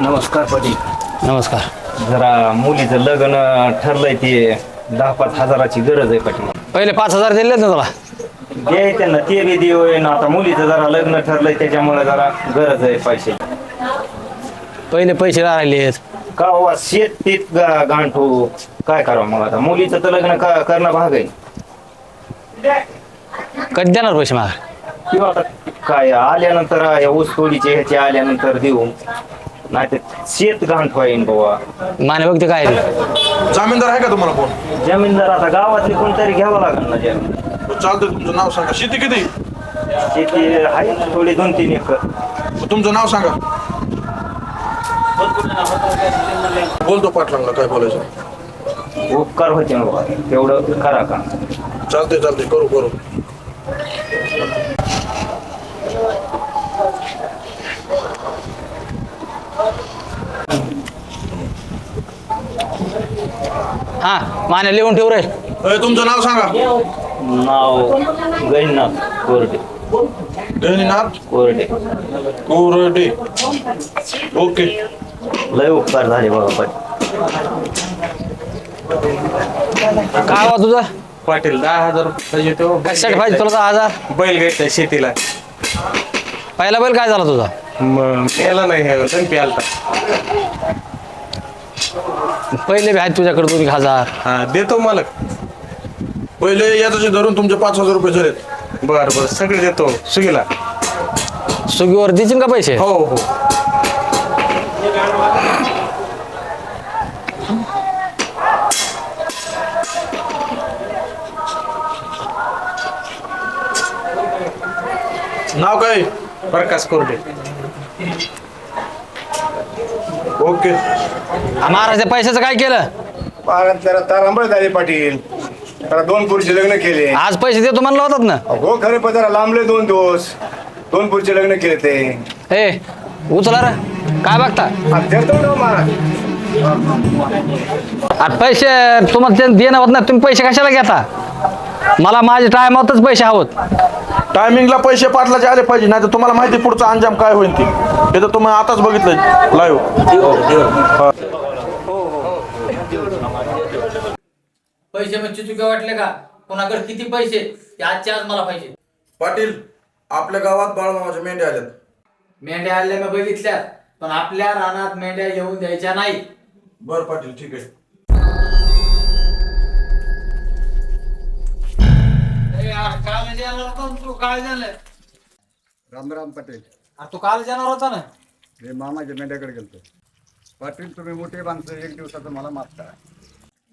नमस्कार पाटील नमस्कार. जरा मुलीचं लग्न ठरलंय ते दहा पाच हजाराची गरज आहे पाटील पहिले पाच हजार दिले ना तुला? दे त्यांना ते बी देऊ. ना आता मुलीचं जरा लग्न ठरलंय त्याच्यामुळे जरा गरज आहे पैसे. पहिले पैसे राहिलेत का बाबा शेत तीत गा- गांठू? काय करावं मग आता? मुलीचं तर लग्न का- करणं भाग आहे. कधी देणार पैसे माग? किंवा आता काय आल्यानंतर या ऊस तोडीचे ह्याचे आल्यानंतर देऊ. नाही तर शेत गांठ होईन बाबा माने बघते काय ते. जामीनदार आहे का तुम्हाला कोण? जमीनदार आता गावातले कोणतरी घ्यावं लागेल ना जमीन. चालतंय तुमचं नाव सांगा. शेती किती? शेती आहे थोडी दोन तीन एकर तुमचं नाव सांगा. बोलतो पाटलांना काय बोलायचं? उपकार होते ना बाबा तेवढं करा का चालतंय चालतंय करू करू. हा माने लिहून ठेव रे तुमचं नाव सांगा. नाव गैनाथ कोरडे. गहिनीनाथ? कोरडे. कोरडे. ओके. लय उपकार झाले बाबा पण. काय तुझं? पाटील दहा हजार रुपये पाहिजे तो कशासाठी पाहिजे तुला दहा हजार? बैल घ्यायचा शेतीला. पहिला बैल काय झाला तुझा? मग प्याला नाही हे पण प्यालता पहिले बी आहेत तुझ्याकडे दोन एक हजार. हा देतो मालक. पहिले याचे धरून तुमचे पाच हजार रुपये झालेत. बर बर सगळे देतो सुगीला. स्विगीवर देशील का पैसे? हो हो. नाव काय? प्रकाश कोरडे. ओके. महाराज पैशाचं काय केलं? जरा तारांबळ झाले पाटील. जरा दोन पुरुषे लग्न केले. आज पैसे देतो म्हणलं होतात ना? हो खरे पण जरा लांबले दोन दिवस. दोन पुरुषे लग्न केले ते. ए उचला रे. काय बघता? आता पैसे तुम्हाला ते देणं होत नाही तुम्ही पैसे कशाला घेता? मला माझ्या टायमातच पैसे हवत. टायमिंगला पैसे पाटलाचे आले पाहिजे नाही तर तुम्हाला माहिती पुढचा अंजाम काय होईल ते. हे तर तुम्ही आताच बघितलं लाईव्ह पैसे म्हणजे चुकी वाटले का? कोणाकडे किती पैसे ते आजच्या आज मला पाहिजे. पाटील आपल्या गावात बाळमामाच्या मेंढ्या आल्यात. मेंढ्या आल्या मी बघितल्या? पण आपल्या रानात मेंढ्या येऊन द्यायच्या नाही. बर पाटील ठीक आहे. तू? काल झालं? रामराम पाटील. तू काल जाणार होता ना? मी मामाच्या मेंढ्याकडे गेलतो. पाटील तुम्ही मोठे माणसं एक दिवसाचं मला माफ करा.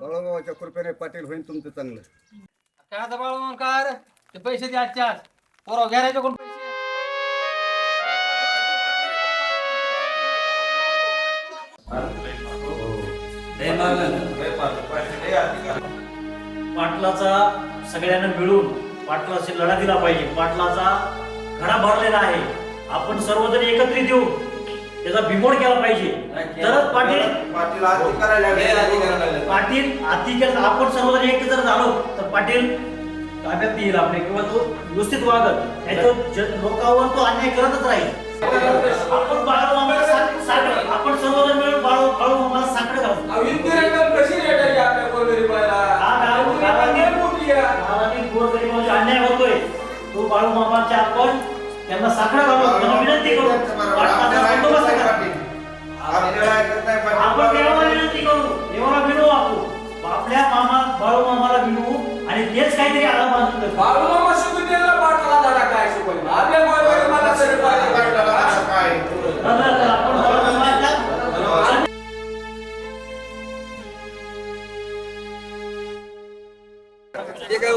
बळाबाबाच्या कृपेने पाटील होईल तुमचं चांगलं. काय आता बाळा मग काय रे? ते पैसे दे आजच्या आज पोराव घ्यायचे कोण पैसे. पाटलाचा सगळ्यांना मिळून पाटलाशी लढा दिला पाहिजे. पाटलाचा घडा भरलेला आहे. आपण सर्वजण एकत्रित येऊ. त्याचा बिमोड केला पाहिजे. तरच पाटील पाटील अति केलं. आपण सर्वजण एक जर झालो तर पाटील ताब्यात येईल आपले किंवा तो व्यवस्थित वागत त्याचं ज- लोकांवर तो अन्याय करतच राहील. आपण बाळू मामाला सा- साखर आपण सर्वजण मिळून बाळू बाळू मामाला साखर घालू. हा, गाव- गावातील गावातील गोरगरिबांचा अन्याय होतोय. तो बाळू मामाच्या आपण त्यांना घालू. त्यांना विनंती करू. पाटलाचा बंदोबस्त करा. आपण देवाला विनंती करू. देवाला विनवू आपण. आपल्या मामा बाळू मामाला विनवू आणि तेच काहीतरी आला बांधून देऊ. चला, चला, आपण बाळू काय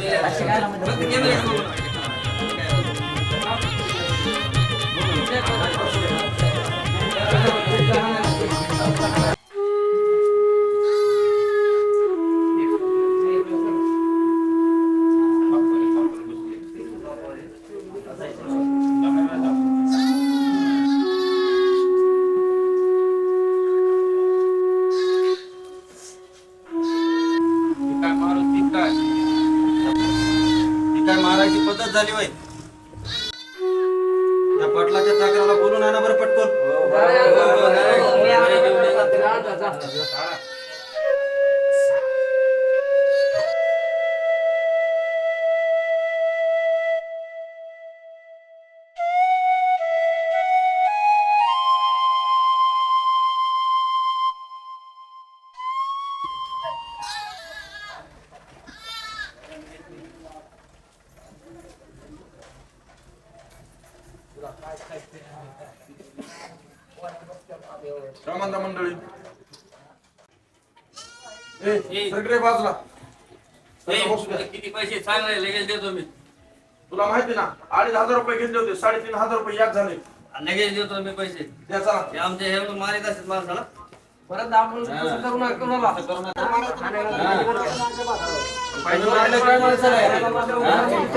Gracias. सगळे बाजूला. सगळं बसू द्या. किती पैसे सांग रे लगेच देतो मी. तुला माहिती ना अडीच हजार रुपये घेतले होते साडेतीन हजार रुपये याद झाले. लगेच देतो मी पैसे. द्या चला. हे आमचे हे मारित असतात माणसाला?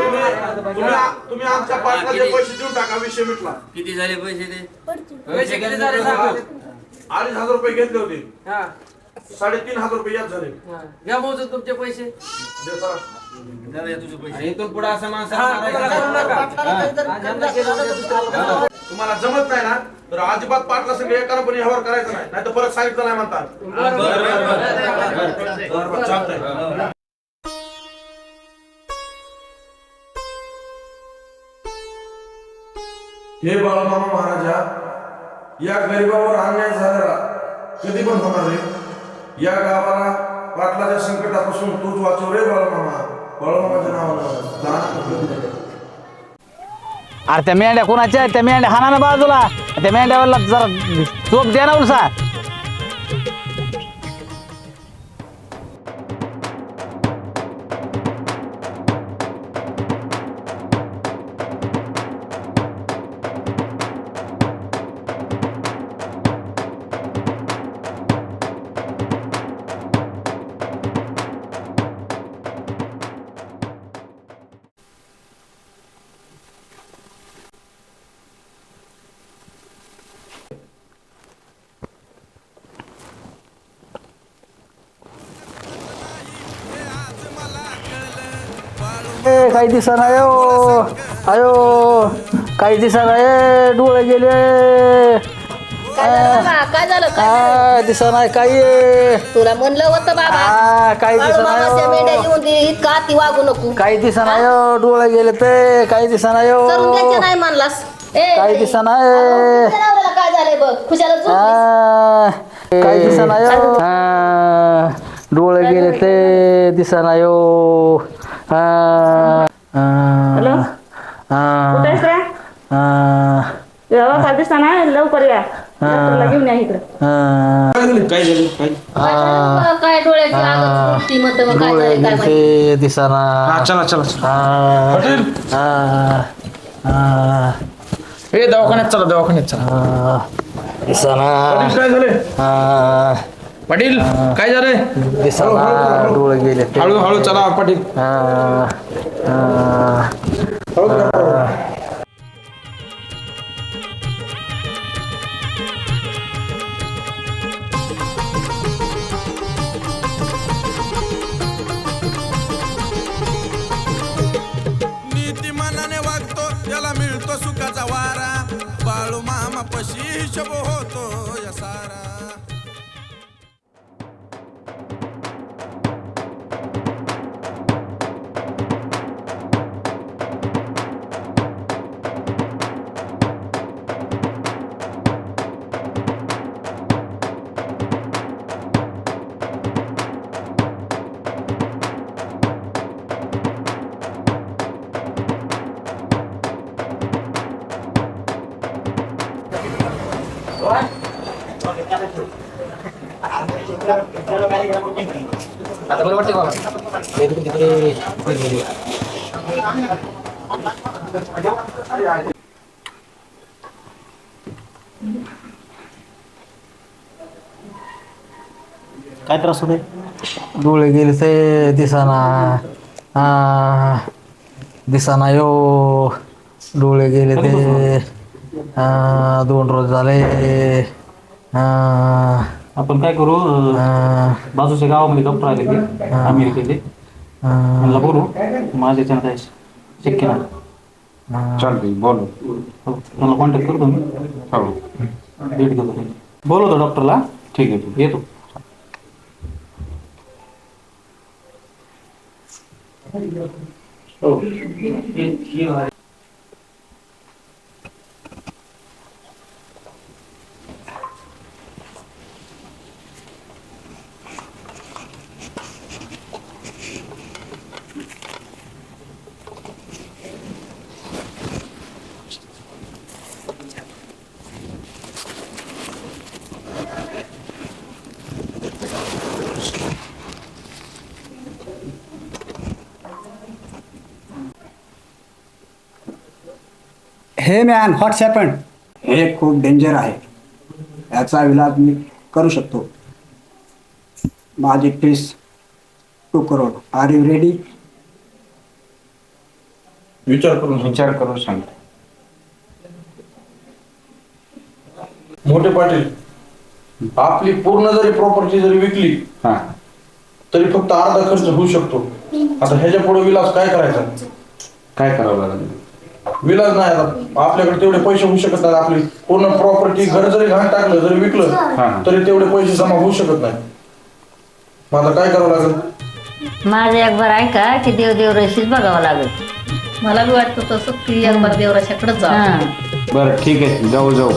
तुम्ही तुम्ही आमच्या पाटलाचे पैसे देऊन टाका विषय मिटला. किती झाले पैसे ते? पैसे किती झाले सांगा अडीच हजार रुपये घेतले होते. साडेतीन हजार रुपये याद झाले. घ्या मोजून तुमचे पैसे. इथून पुढे असं तुम्हाला जमत नाही ना तर अजिबात पाटला सगळे पण व्यवहार करायचा नाही. नाही तर परत सांगितलं नाही म्हणतात. बरं, चालतंय. हे बाळमामा महाराजा या गरिबावर अन्याय झालेला कधी पण होणार रे या गावाला पाटलाच्या संकटापासून तूच वाचव रे बाळमामा. बाळमामाच्या नावानं दान अरे त्या मेंढ्या कोणाच्या आहेत? त्या मेंढ्या हाना ना बाजूला. त्या मेंढ्यावरला जरा चोप द्या ना उलसा. ए काही दिसा नाही अयो अयो काही दिसा नाही. डोळे गेले. काय झालं बाबा काय झालं? काही तुला म्हणलं होतं बाबा. आ, काही बाळू मामाच्या मेंढ्या नाही येऊन दे इतका अति वागू नको. काही दिसा नाही अयो, डोळे गेले ते. काही दिसा नाही करून द्यायचे अयो. नाही म्हणलास. ए, काही ए, दिसा नाही तुझ्या नवऱ्याला काय झालंय बघ? खुशाला झोप आ, काही दिसा नाही अयो. आ, डोळे गेले ते दिसा नाही अयो. आ, आ, आ, आ, लवकर या. घेऊन या इकडं. आ, काय काय? डोळ्याची आगच फुटती म्हणतं मग काय डोळे झालंय काय गेले माहिती? ते दिसाना चला चला आ, आ, आ, हे दवाखान्यात चला दवाखान्यात चला. दिसाना. काय झाले? आ, पाटील काय झालंय? दिसाना डोळे गेले. ते हळू हळू चला पाटील. वागतो त्याला मिळतो सुखाचा वारा. बाळू मामा पशी हिशोब होतो या सारा. काय त्रास होते डोळे गेले ते दिसाना. आ, दिसाना यो. डोळे गेले ते. आ, दोन रोज झाले. आ, आपण काय करू अं, आ, बाजूच्या गावामध्ये डॉक्टर आले ते अमेरिकेचे आ, त्यांना बोलू माझ्याच्यानं काय शक्य नाही चालतंय बोलो मला कॉन्टॅक्ट करतो मी हो भेट घेतो बोलवतो डॉक्टरला ठीक आहे ठीक येतो हे मॅन व्हॉट्स हॅपन हे खूप डेंजर आहे. याचा इलाज मी करू शकतो. माझी fees two crore are you ready विचार करून विचार करून सांग. मोठे पाटील आपली पूर्ण जरी प्रॉपर्टी जरी विकली हां. तरी फक्त अर्धा खर्च होऊ शकतो. आता ह्याच्या पुढे विलास काय करायचा? काय करावं लागेल? विलास नाही आता. आपल्याकडे तेवढे पैसे होऊ शकत नाही. आपली पूर्ण प्रॉपर्टी घर जरी घाण टाकलं जरी विकलं. तरी तेवढे पैसे जमा होऊ शकत नाही. मग आता काय करावं लागेल? माझं एक बार ऐका की देव देव रशीच बघावं लागेल. मला बी वाटतं तसं की एकदा देवराशाकडे जा हा. बरं ठीक आहे. जाऊ जाऊ.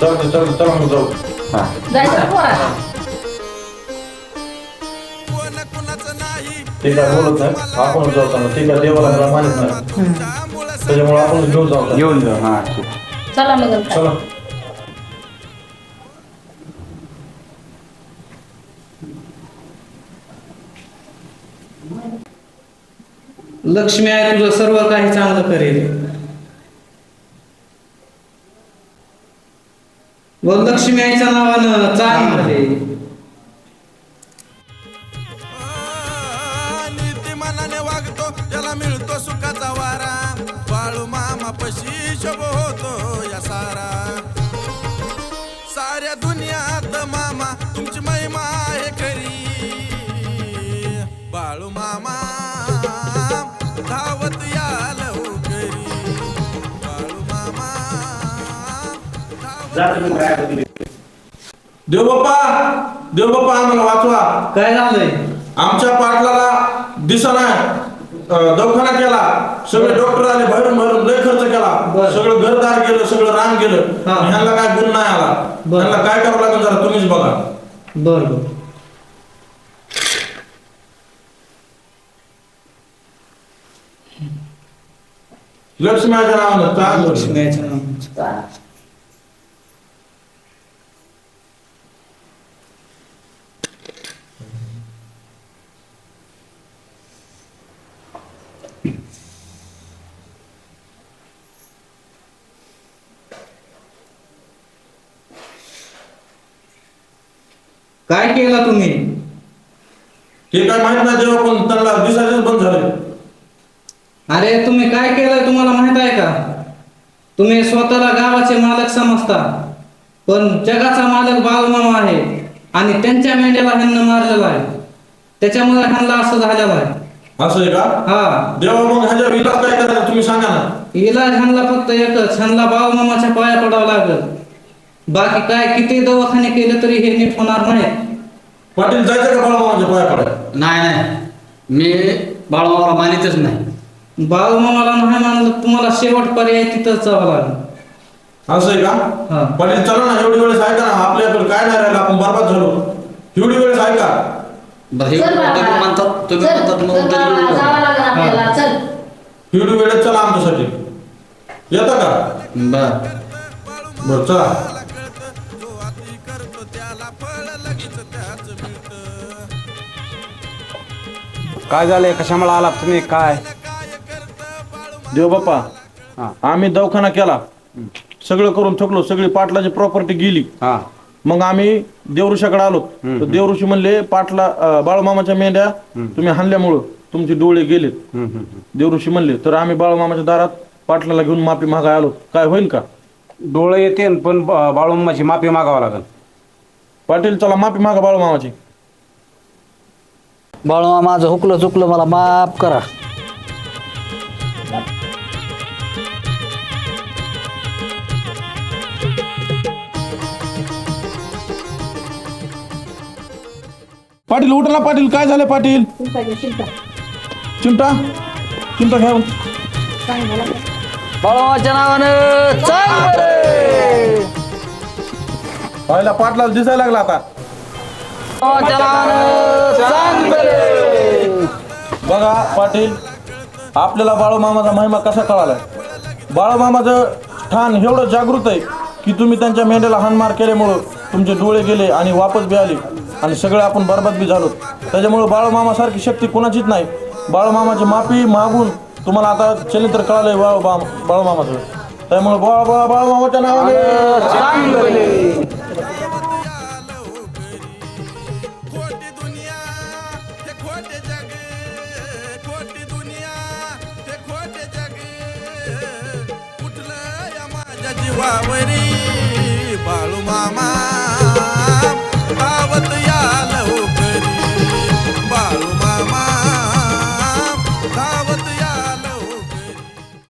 चालतं चालतं चला मग जाऊ. हां. जायचं पोरा कोण कुणाचं नाही ते काय बोलत नाही? आपण जाऊ ते काय देवाला मला मानित नाही. त्याच्यामुळे आपण घेऊन जाऊ घेऊन जाऊ हां ठीक. चला मग आता. चला लक्ष्मी आहे तुझं सर्व काही चांगलं करेल व लक्ष्मी आईच्या नावानं चांगलं नीतिमानाने देव बाप्पा देव बाप्पा आम्हाला वाचवा. काय झालंय? आमच्या पाटलाला दिसा नाही अं, दवाखाना केला सगळे डॉक्टर आले बाहेरून बाहेरून लय खर्च केला. सगळं घरदार गेलं सगळं रान गेलं. हा. ह्यांना काय गुण नाही आला. ह्यांना काय करावं लागेल जरा तुम्हीच बघा. बर बर. लक्ष्मीच्या नावानं चांगलं लक्ष्मी आईच्या नावानं काय केलं तुम्ही? ते काय माहीत नाही देवा पण त्यांना दिसायचंच बंद झाले. अरे तुम्ही काय केलंय तुम्हाला माहीत आहे का? तुम्ही स्वतःला गावाचे मालक समजता पण जगाचा मालक बालमामा आहे आणि त्यांच्या मेंढ्याला ह्यांना मारलेला आहे. त्याच्यामुळे ह्यांना असं झालेलं आहे. असं आहे का? हा. देवा मग ह्याच्या इलाज काय करायचं तुम्ही सांगा ना. इलाज ह्यांना फक्त एकच ह्यांना बालमामाच्या पाया पडावं लागल. बाकी काय किती दवाखाने केले तरी हे नीट होणार नाही पाटील जायचं का बाळामामाच्या पाया नाही नाही. मी बाळमामाला मानितच नाही. बालमामाला नाही मानलं तुम्हाला शेवट पर्याय तिथंच जावं लागेल. असं आहे हा. का पाटील चला ना एवढी वेळेस ऐका ना आपल्याकडे काय नाही राहिलं आपण बरबाद झालो. एवढी वेळेस ऐका. बरं हे चल बाळा. तुम्ही म्हणतात तुम्ही चल, म्हणतात चल मग तरी बाळा, येऊ. जावं लागेल आपल्याला. चल. एवढी वेळेस चला आमच्यासाठी. येतं का? बर. बरं चला. काय झालंय? कशामुळे आलात तुम्ही? काय? देव बाप्पा आम्ही दवाखाना केला. सगळं करून थकलो. सगळी पाटलाची प्रॉपर्टी गेली. हां. मग आम्ही देवऋषाकडे आलो. तर देवऋषी म्हणले पाटला अं, बाळूमामाच्या मेंढ्या तुम्ही हाणल्यामुळं तुमचे डोळे गेलेत. देवऋषी म्हणले तर आम्ही बाळूमामाच्या दारात पाटलाला घेऊन माफी मागाय आलो. काय होईल का? डोळे येते पण बाळूमाची माफी मागावं लागेल. पाटील चला माफी मागा बाळूमामाची. बाळवा माझं हुकलं चुकलं मला माफ करा. पाटील उठ ना पाटील काय झालं पाटील? चिमटा चिमटा घ्या बाळवाच्या नावानं चांगलं पाहिला पाटला दिसायला लागला आता. बघा पाटील आपल्याला बाळूमामाचा महिमा कसा कळालाय? बाळूमामाचं ठाण एवढं जागृत आहे की तुम्ही त्यांच्या मेंढ्याला हाणमार केल्यामुळं तुमचे डोळे गेले आणि वापस बी आले आणि सगळे आपण बरबाद बी झालो. त्याच्यामुळं बाळूमामासारखी शक्ती कोणाचीच नाही. बाळूमामाची माफी मागून तुम्हाला आता चरित्र कळालंय बाळू बाळूमामाचं. त्यामुळे बाळ बाळ बाळूमामाच्या नावाने